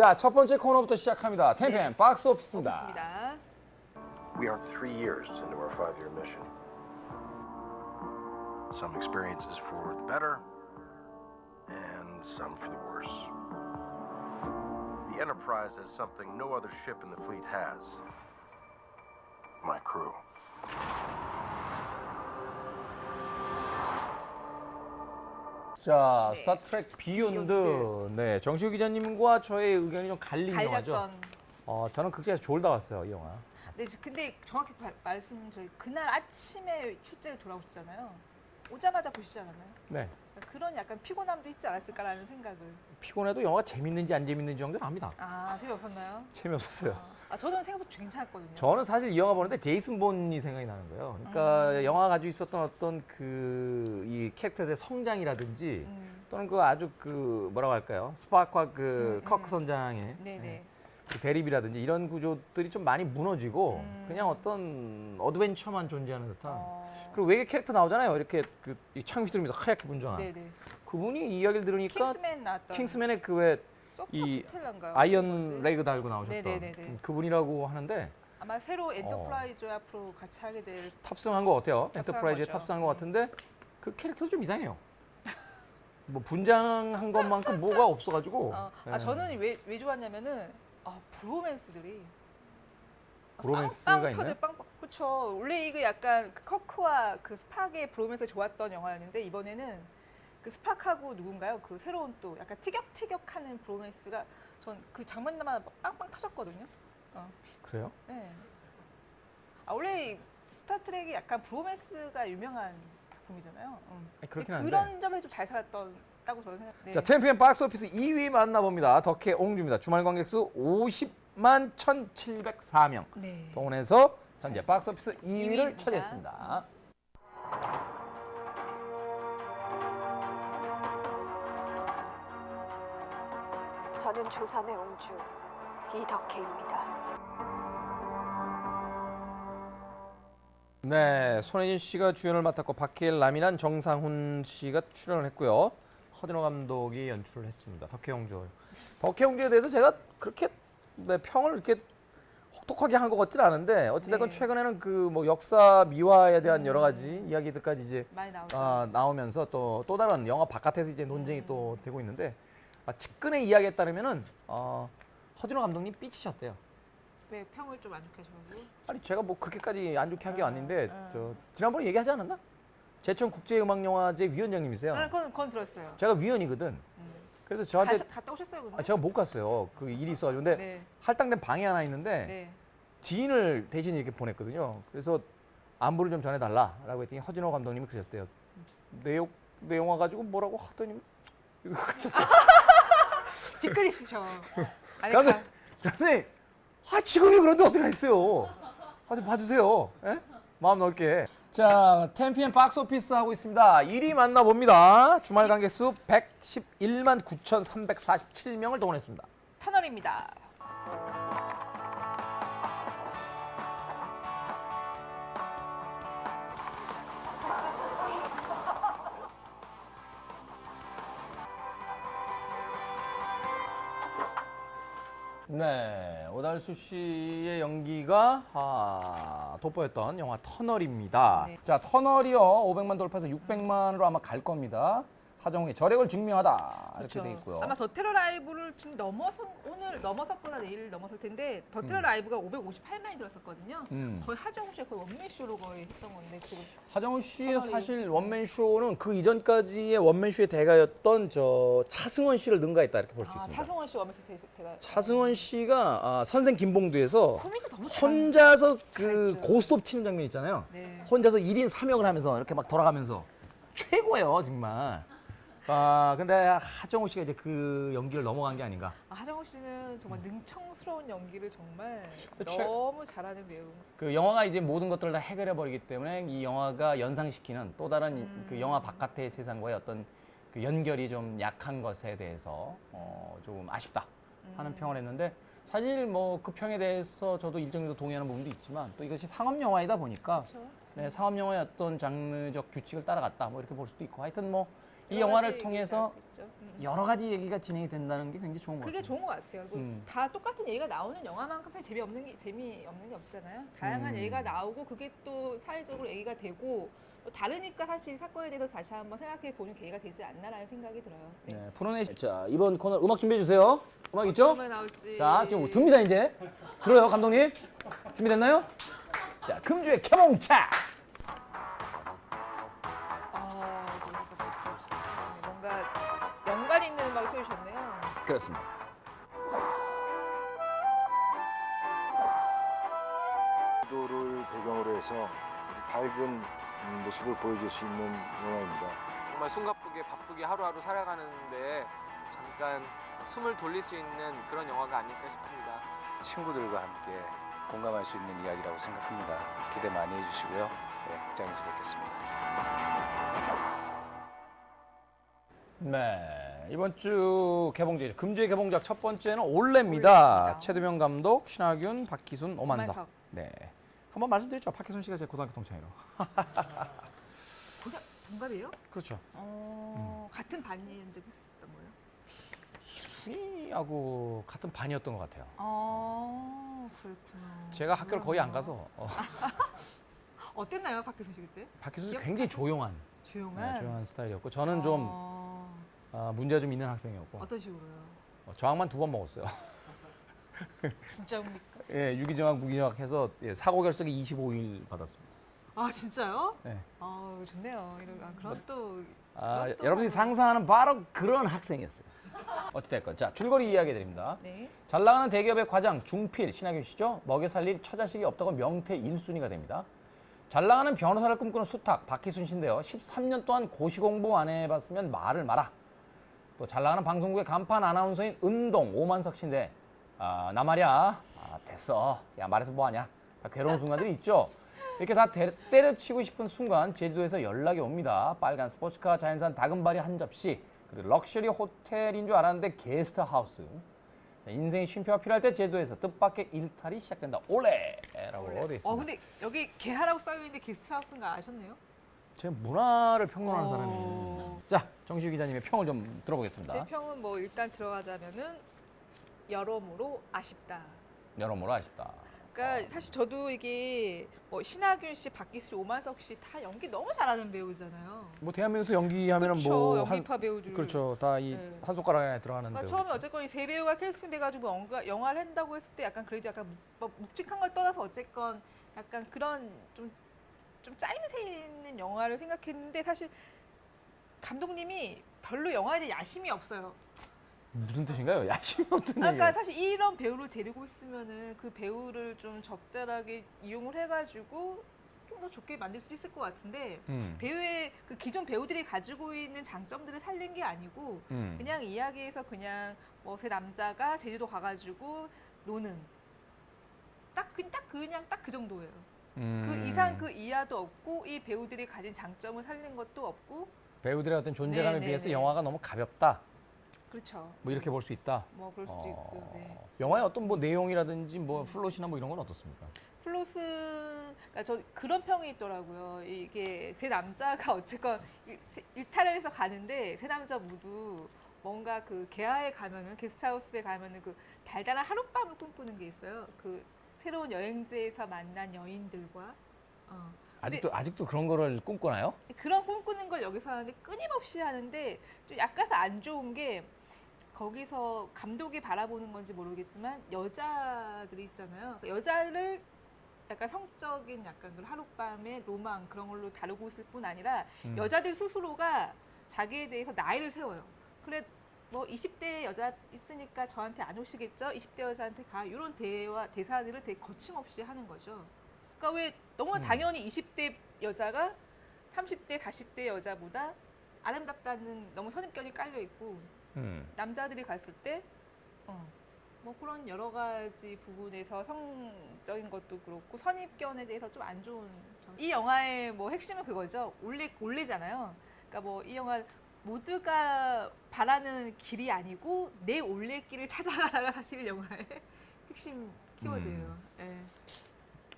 자, 첫 번째 코너부터 시작합니다. 템펜 네. 박스 오피스입니다. 좋습니다. We are three years into our five year mission. Some experiences for the better, and some for the worse. The Enterprise has something no other ship in the fleet has my crew. 자, 네. 스타트랙 비욘드. 네, 정시우 기자님과 저의 의견이 좀 갈린 영화죠. 어, 저는 극장에서 졸다 왔어요, 이 영화. 네, 근데 정확히 바- 말씀드려 그날 아침에 출장에 돌아오셨잖아요. 오자마자 보시지 않았나요? 네. 그러니까 그런 약간 피곤함도 있지 않았을까라는 생각을. 피곤해도 영화가 재밌는지 안 재밌는지 정도는 압니다. 아, 재미없었나요? 재미없었어요. 아, 저는 생각보다 괜찮았거든요. 저는 사실 이 영화 보는데 제이슨 본이 생각이 나는 거예요. 그러니까 음. 영화가 가지고 있었던 어떤 그 이 캐릭터의 성장이라든지 음, 또는 그 아주 그 뭐라고 할까요? 스파크와 그 음, 커크 음. 선장의 네네. 그 대립이라든지 이런 구조들이 좀 많이 무너지고 음. 그냥 어떤 어드벤처만 존재하는 듯한 어, 그리고 외계 캐릭터 나오잖아요. 이렇게 그 창 휘두르면서 하얗게 분장한 네네. 그분이 이 이야기를 들으니까 킹스맨 나왔던. 킹스맨의 그왜 소프 이 호텔인가요? 아이언? 레그 달고 나오셨던 네네네네. 음, 그분이라고 하는데 아마 새로 엔터프라이즈 앞으로 같이 하게 될. 탑승한 거 어때요? 탑승한 엔터프라이즈에 거죠. 탑승한 것 같은데 그 캐릭터 좀 이상해요. 뭐 분장한 것만큼 뭐가 없어가지고. 어, 예. 아 저는 왜, 왜 좋았냐면은 아 브로맨스들이 아, 브로맨스가 빵, 빵 있나요? 터져 빵빵 그쵸 원래 이거 약간 그 커크와 그 스팍의 브로맨스 좋았던 영화였는데 이번에는 그 스팍하고 누군가요 그 새로운 또 약간 티격태격하는 브로맨스가 전 그 장면마다 빵빵 터졌거든요. 어, 그래요? 네. 아 원래 이 스타트rek이 약간 브로맨스가 유명한 작품이잖아요. 음. 아니, 그렇긴 한데. 그런 점에 좀 잘 살았 다고 저는 생각. 네. 자, 템피엔 박스 오피스 2위 만나봅니다. 덕혜 옹주입니다. 주말 관객 수 50만 1,704명. 네. 동원해서 현재 박스 오피스 2위를 이위입니다. 차지했습니다. 저는 조선의 옹주 이덕혜입니다. 네, 손혜진 씨가 주연을 맡았고 박해일, 남인한, 정상훈 씨가 출연을 했고요. 허진호 감독이 연출을 했습니다. 덕혜옹주. 덕혜옹주에 대해서 제가 그렇게 네, 평을 이렇게 혹독하게 한 것 같진 않은데 어찌됐건 네. 최근에는 그 뭐 역사 미화에 대한 음. 여러 가지 이야기들까지 이제 많이 나오죠. 아, 나오면서 또 또 다른 영화 바깥에서 이제 논쟁이 음. 또 되고 있는데 아, 측근의 이야기에 따르면은 어, 허진호 감독님 삐치셨대요. 왜 평을 좀 안 좋게 하셔가지고 아니 제가 뭐 그렇게까지 안 좋게 한 게 아, 아닌데 아. 저 지난번에 얘기하지 않았나? 제천 국제음악영화제 위원장님이세요. 아, 그건, 그건 들었어요. 제가 위원이거든. 음. 그래서 저한테 가셔- 갔다 오셨어요, 근데? 아, 제가 못 갔어요. 그 일이 있어가지고 근데 네, 할당된 방이 하나 있는데 네. 지인을 대신 이렇게 보냈거든요. 그래서 안부를 좀 전해달라라고 했더니 허진호 감독님이 그러셨대요. 내용 내 영화 가지고 뭐라고 하더니 이거. 뒤끝 있으셔. 아니, 가, 근데 아 지금이 그런데 어떻게 했어요? 아좀 봐주세요. 예? 마음 넓게. 자, 템피엔 박스 오피스 하고 있습니다. 1위 만나봅니다. 주말 관객 수 111만 9,347명을 동원했습니다. 터널입니다. 네, 오달수 씨의 연기가 아, 돋보였던 영화 터널입니다. 네. 자, 터널이요 500만 돌파해서 600만으로 아마 갈 겁니다. 하정우의 저력을 증명하다 이렇게 그렇죠. 돼 있고요. 아마 더 테러 라이브를 지금 넘어서 오늘 넘어섰거나 내일 넘어설 텐데 더 테러 라이브가 558만이 들었었거든요. 음. 거의 하정우 씨의 거의 원맨 쇼로 거의 했던 건데 지금 하정우 씨의. 사실 원맨 쇼는 그 이전까지의 원맨 쇼의 대가였던 저 차승원 씨를 능가했다 이렇게 볼 수 아, 있습니다. 차승원 씨 원맨 쇼 제가 차승원 씨가 아, 선생 김봉두에서 코미디 너무 잘. 혼자서 그 잘했죠. 고스톱 치는 장면 있잖아요. 네. 혼자서 1인 3역을 하면서 이렇게 막 돌아가면서 최고예요, 정말. 아, 근데 하정우 씨가 이제 그 연기를 넘어간 게 아닌가. 아, 하정우 씨는 정말 능청스러운 연기를 정말 그쵸. 너무 잘하는 배우. 그 영화가 이제 모든 것들을 다 해결해 버리기 때문에 이 영화가 연상시키는 또 다른 이- 음. 그 영화 바깥의 세상과의 어떤 그 연결이 좀 약한 것에 대해서 어, 조금 아쉽다 하는 음. 평을 했는데 사실 뭐 그 평에 대해서 저도 일정 정도 동의하는 부분도 있지만 또 이것이 상업 영화이다 보니까 그렇죠. 네, 상업 영화의 어떤 장르적 규칙을 따라갔다 뭐 이렇게 볼 수도 있고 하여튼 뭐 이 영화를 통해서. 음. 여러 가지 얘기가 진행이 된다는 게 굉장히 좋은 것 그게 같아요. 좋은 것 같아요. 뭐 음. 다 똑같은 얘기가 나오는 영화만큼 사실 재미없는 게 재미없는 게 없잖아요. 다양한 음. 얘기가 나오고 그게 또 사회적으로 얘기가 되고 또 다르니까 사실 사건에 대해서 다시 한번 생각해 보는 계기가 되지 않나라는 생각이 들어요. 네. 네, 프로네 자 이번 코너 음악 준비해 주세요. 음악 있죠? 정말 나올지. 자 지금 듭니다 이제 들어요 감독님 준비됐나요? 자 금주의 캐몽차 그렇습니다. 도를 배경으로 해서 밝은 음, 모습을 보여줄 수 있는 영화입니다. 정말 숨가쁘게 바쁘게 하루하루 살아가는데 잠깐 숨을 돌릴 수 있는 그런 영화가 아닐까 싶습니다. 친구들과 함께 공감할 수 있는 이야기라고 생각합니다. 기대 많이 해주시고요. 네, 극장에서 뵙겠습니다. 네 이번 주 개봉작 금주의 개봉작 첫 번째는 올레입니다. 올레입니다. 최두명 감독, 신하균, 박희순, 오만석. 오만석. 네 한번 말씀드렸죠. 박희순 씨가 제 고등학교 동창이로. 고등 동갑이에요? 그렇죠. 어, 같은 반인 적 있었던 거예요? 순이하고 같은 반이었던 것 같아요. 아, 그렇구나. 제가 학교를 거의 안 가서 어, 어땠나요, 박혜선 씨 그때? 박희순 씨 굉장히 조용한, 조용한. 네, 조용한 스타일이었고 저는 좀 어, 아, 문제가 좀 있는 학생이었고 어떤 식으로요? 어, 저항만 두 번 먹었어요. 진짜입니까? 예, 유기정학, 무기정학 해서 예, 사고 결석이 25일 받았습니다. 아 진짜요? 네. 아 좋네요. 이런 아, 그런 또 아, 그것도 여러분들이 하고. 상상하는 바로 그런 학생이었어요. 어찌됐건 자 줄거리 이야기 드립니다. 네. 잘 나가는 대기업의 과장 중필 신하균 씨죠. 먹여 살릴 처자식이 없다고 명태 1순위가 됩니다. 잘 나가는 변호사를 꿈꾸는 수탉 박희순 씨인데요. 13년 동안 고시 공부 안 해봤으면 말을 마라. 또 잘 나가는 방송국의 간판 아나운서인 은동 오만석 씨인데 아, 나 말이야. 아, 됐어. 야 말해서 뭐하냐. 다 괴로운 순간들이 있죠. 이렇게 다 때- 때려치고 싶은 순간 제주도에서 연락이 옵니다. 빨간 스포츠카, 자연산 다금바리 한 접시, 그리고 럭셔리 호텔인 줄 알았는데 게스트 하우스. 자, 인생의 쉼표가 필요할 때 제주도에서 뜻밖의 일탈이 시작된다. 올레라고 되어 있습니다. 어 근데 여기 개하라고 써여 있는데 게스트하우스인가 아셨네요? 제 문화를 평론하는 어. 사람이. 자, 정시우 기자님의 평을 좀 들어보겠습니다. 제 평은 뭐 일단 들어가자면은 여러모로 아쉽다. 여러모로 아쉽다. 그러니까 사실 저도 이게 뭐 신하균 씨, 박기수 씨, 오만석 씨 다 연기 너무 잘하는 배우잖아요. 뭐 대한민국에서 연기하면은 그렇죠, 뭐 연기파 배우들. 그렇죠. 다 이 네. 한 손가락 안에 들어가는 그러니까 배우. 처음에 어쨌건 이 세 배우가 캐스팅돼가지고 영화, 영화를 한다고 했을 때 약간 그래도 약간 묵- 뭐 묵직한 걸 떠나서 어쨌건 약간 그런 좀, 좀 짜임새 있는 영화를 생각했는데 사실 감독님이 별로 영화에 대해 야심이 없어요. 무슨 뜻인가요? 야심이 어떤 그러니까 얘기예요? 사실 이런 배우를 데리고 있으면은 그 배우를 좀 적절하게 이용을 해가지고 좀 더 좋게 만들 수 있을 것 같은데 음. 배우의 그 기존 배우들이 가지고 있는 장점들을 살린 게 아니고 음. 그냥 이야기에서 그냥 뭐 세 남자가 제주도 가가지고 노는 딱, 그, 딱 그냥 딱 그 정도예요. 음. 그 이상 그 이하도 없고 이 배우들이 가진 장점을 살린 것도 없고 배우들의 어떤 존재감에 네, 네, 비해서 네. 영화가 너무 가볍다. 그렇죠. 뭐 이렇게 볼 수 있다. 뭐 그럴 수도 어, 있고요. 네. 영화의 어떤 뭐 내용이라든지 뭐 플롯이나 뭐 이런 건 어떻습니까? 플롯은 그러니까 저 그런 평이 있더라고요. 이게 세 남자가 어쨌건 일- 세- 일탈을 해서 가는데 세 남자 모두 뭔가 그 개하에 가면은 게스트하우스에 가면은 그 달달한 하룻밤을 꿈꾸는 게 있어요. 그 새로운 여행지에서 만난 여인들과 어. 아직도 아직도 그런 거를 꿈꾸나요? 그런 꿈꾸는 걸 여기서 하는데 끊임없이 하는데 좀 약간 안 좋은 게 거기서 감독이 바라보는 건지 모르겠지만 여자들이 있잖아요. 그 여자를 약간 성적인 약간 그 하룻밤의 로망 그런 걸로 다루고 있을 뿐 아니라 음. 여자들 스스로가 자기에 대해서 나이를 세워요. 그래 뭐 20대 여자 있으니까 저한테 안 오시겠죠? 20대 여자한테 가 이런 대화 대사들을 되게 거침없이 하는 거죠. 그러니까 왜 너무 음. 당연히 20대 여자가 30대 40대 여자보다 아름답다는 너무 선입견이 깔려 있고 음. 남자들이 갔을 때 어, 뭐 그런 여러 가지 부분에서 성적인 것도 그렇고 선입견에 대해서 좀 안 좋은 점. 이 영화의 뭐 핵심은 그거죠. 올레 올레잖아요. 그러니까 뭐 이 영화 모두가 바라는 길이 아니고 내 올레길을 찾아가라가 사실 영화의 핵심 키워드예요. 예.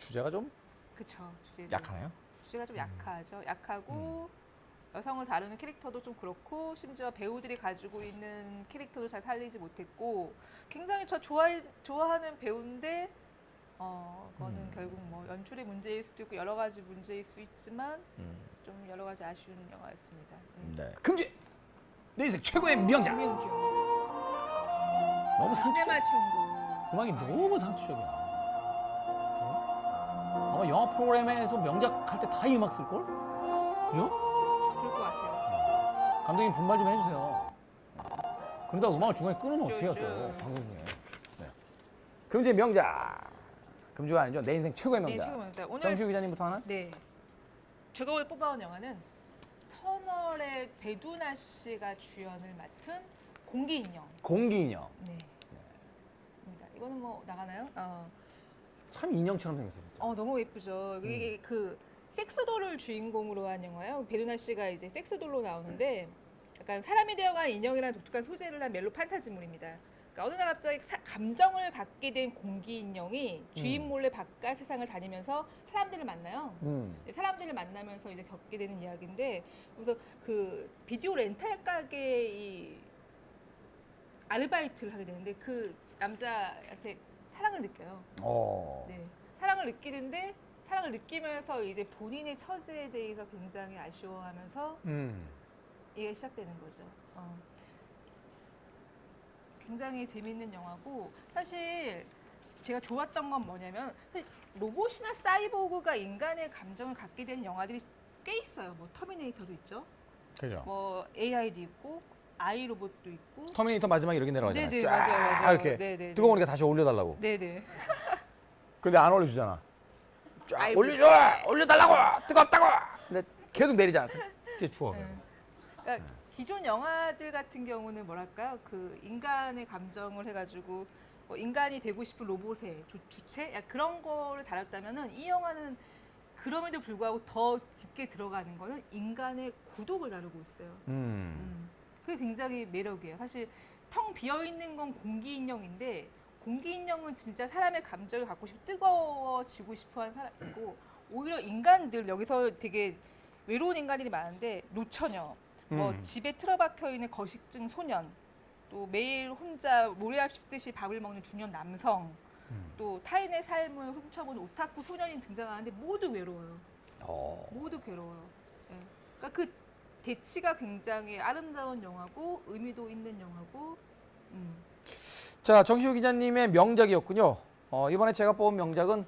주제가 좀 그쵸 주제 약하네요. 주제가 좀 음. 약하죠. 약하고 여성을 다루는 캐릭터도 좀 그렇고 심지어 배우들이 가지고 있는 캐릭터도 잘 살리지 못했고 굉장히 저 좋아 좋아하는 배우인데 어 그거는 음. 결국 뭐 연출의 문제일 수도 있고 여러 가지 문제일 수 있지만 음. 좀 여러 가지 아쉬운 영화였습니다. 네. 네. 금지. 내 인생 최고의 명작. 김영규. 너무 상투적. 시네마 천국. 음악이 너무 상투적이야. 어? 아마 영화 프로그램에서 명작 할 때 다 이 음악 쓸 걸? 그죠? 그럴 것 같아요. 감독님 분발 좀 해주세요. 그러다 음악을 중간에 끊으면 쭉, 어떡해요 쭉. 또 방송 중에. 네. 금주의 명작. 금주가 아니죠. 내 인생 최고의 네, 명작. 최고 명작. 오늘 정시우 기자님부터 하나? 네. 제가 오늘 뽑아온 영화는 터널의 배두나 씨가 주연을 맡은 공기 인형. 공기 인형. 네. 입니다. 이거는 뭐 나가나요? 어, 참 인형처럼 생겼어요. 진짜. 어 너무 예쁘죠. 이게 그 섹스돌을 주인공으로 한 영화예요. 배두나 씨가 이제 섹스돌로 나오는데 약간 사람이 되어간 인형이라는 독특한 소재를 한 멜로 판타지물입니다. 그러니까 어느 날 갑자기 사- 감정을 갖게 된 공기 인형이 주인 몰래 바깥 세상을 다니면서 사람들을 만나요. 음. 사람들을 만나면서 이제 겪게 되는 이야기인데 그래서 그 비디오 렌탈 가게 이 아르바이트를 하게 되는데 그 남자한테 사랑을 느껴요. 어. 네. 사랑을 느끼는데 사랑을 느끼면서 이제 본인의 처지에 대해서 굉장히 아쉬워하면서 음. 이게 시작되는 거죠. 어. 굉장히 재밌는 영화고 사실 제가 좋았던 건 뭐냐면 사실 로봇이나 사이보그가 인간의 감정을 갖게 되는 영화들이 꽤 있어요. 뭐 터미네이터도 있죠. 그죠. 뭐 AI도 있고 아이 로봇도 있고. 터미네이터 마지막에 이렇게 내려가잖아요. 네네 쫙 맞아요 맞아요. 이렇게 네네. 뜨거우니까 다시 올려달라고. 네네. 근데 안 올려주잖아. 쫙 아이고. 올려줘! 올려달라고! 뜨겁다고! 근데 계속 내리잖아. 그게 추워. 네. 그러니까 기존 영화들 같은 경우는 뭐랄까요? 그 인간의 감정을 해가지고 뭐 인간이 되고 싶은 로봇의 주- 주체 야, 그런 거를 다뤘다면은 이 영화는 그럼에도 불구하고 더 깊게 들어가는 거는 인간의 고독을 다루고 있어요. 음. 음. 그게 굉장히 매력이에요. 사실 텅 비어 있는 건 공기 인형인데 공기 인형은 진짜 사람의 감정을 갖고 싶고 뜨거워지고 싶어하는 사람이고 오히려 인간들 여기서 되게 외로운 인간들이 많은데 노처녀, 뭐 음. 집에 틀어박혀 있는 거식증 소년, 또 매일 혼자 모래알 씹듯이 밥을 먹는 중년 남성, 음. 또 타인의 삶을 훔쳐보는 오타쿠 소년이 등장하는데 모두 외로워요. 어. 모두 괴로워요. 예. 그러니까 그 대치가 굉장히 아름다운 영화고 의미도 있는 영화고. 음. 자, 정시우 기자님의 명작이었군요. 어, 이번에 제가 뽑은 명작은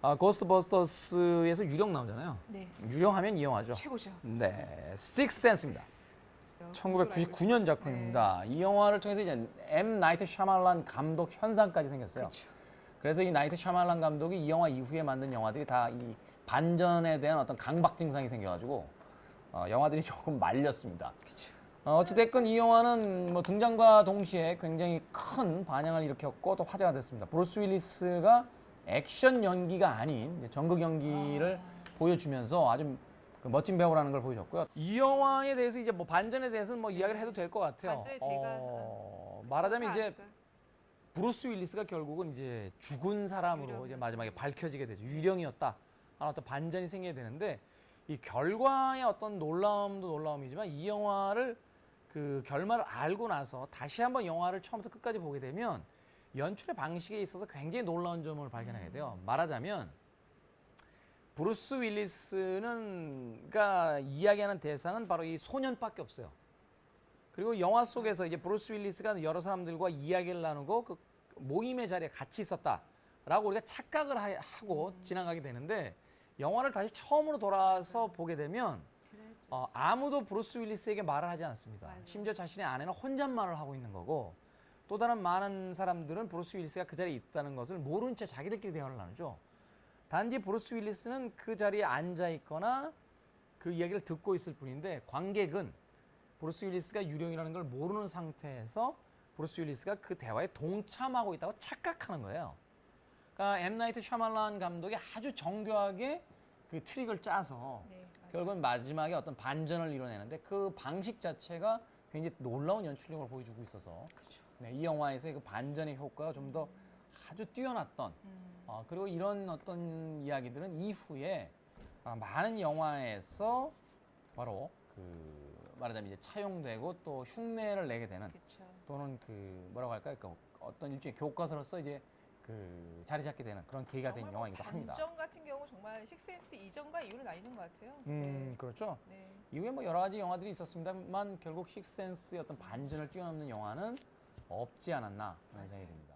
아, 고스트버스터스에서 유령 나오잖아요. 네, 유령하면 이 영화죠. 최고죠. 네, 식센스입니다. 네. 1999년 작품입니다. 이 영화를 통해서 이제 M 나이트 샤말란 감독 현상까지 생겼어요. 그렇죠. 그래서 이 나이트 샤말란 감독이 이 영화 이후에 만든 영화들이 다 이 반전에 대한 어떤 강박 증상이 생겨가지고 어, 영화들이 조금 말렸습니다. 어, 어찌됐건 이 영화는 뭐 등장과 동시에 굉장히 큰 반향을 일으켰고 또 화제가 됐습니다. 브루스 윌리스가 액션 연기가 아닌 이제 전극 연기를 보여주면서 아주 그 멋진 배우라는 걸 보여줬고요. 이 영화에 대해서 이제 뭐 반전에 대해서는 뭐 이야기를 해도 될 것 같아요. 반전의 대가, 어, 말하자면 이제? 브루스 윌리스가 결국은 이제 죽은 사람으로 유령. 이제 마지막에 밝혀지게 되죠. 유령이었다. 하는 어떤 반전이 생겨야 되는데 이 결과의 어떤 놀라움도 놀라움이지만 이 영화를 그 결말을 알고 나서 다시 한번 영화를 처음부터 끝까지 보게 되면 연출의 방식에 있어서 굉장히 놀라운 점을 발견하게 돼요. 말하자면 브루스 윌리스는 그러니까 이야기하는 대상은 바로 이 소년밖에 없어요. 그리고 영화 속에서 이제 브루스 윌리스가 여러 사람들과 이야기를 나누고 그 모임의 자리에 같이 있었다라고 우리가 착각을 하- 하고 지나가게 되는데 영화를 다시 처음으로 돌아서 보게 되면 어, 아무도 브루스 윌리스에게 말을 하지 않습니다. 맞아요. 심지어 자신의 아내는 혼잣말을 하고 있는 거고 또 다른 많은 사람들은 브루스 윌리스가 그 자리에 있다는 것을 모른 채 자기들끼리 대화를 나누죠. 단지 브루스 윌리스는 그 자리에 앉아 있거나 그 이야기를 듣고 있을 뿐인데 관객은 브루스 윌리스가 유령이라는 걸 모르는 상태에서 브루스 윌리스가 그 대화에 동참하고 있다고 착각하는 거예요. 그러니까 엠 나이트 샤말란 감독이 아주 정교하게 그 트릭을 짜서 네, 맞아요. 결국은 마지막에 어떤 반전을 이뤄내는데 그 방식 자체가 굉장히 놀라운 연출력을 보여주고 있어서 네, 이 영화에서의 그 반전의 효과가 좀 더 아주 뛰어났던 음. 어, 그리고 이런 어떤 이야기들은 이후에 아, 많은 영화에서 바로 그 말하자면 이제 차용되고 또 흉내를 내게 되는 그렇죠. 또는 그 뭐라고 할까요? 그 어떤 일종의 교과서로서 이제 그 자리 잡게 되는 그런 계기가 된 영화이기도 합니다. 반전 같은 경우 정말 식센스 이전과 이후를 나뉘는 것 같아요. 음, 그렇죠. 네. 네. 이후에 뭐 여러 가지 영화들이 있었습니다만 결국 식센스의 어떤 반전을 뛰어넘는 영화는 없지 않았나 그런 생각이 듭니다.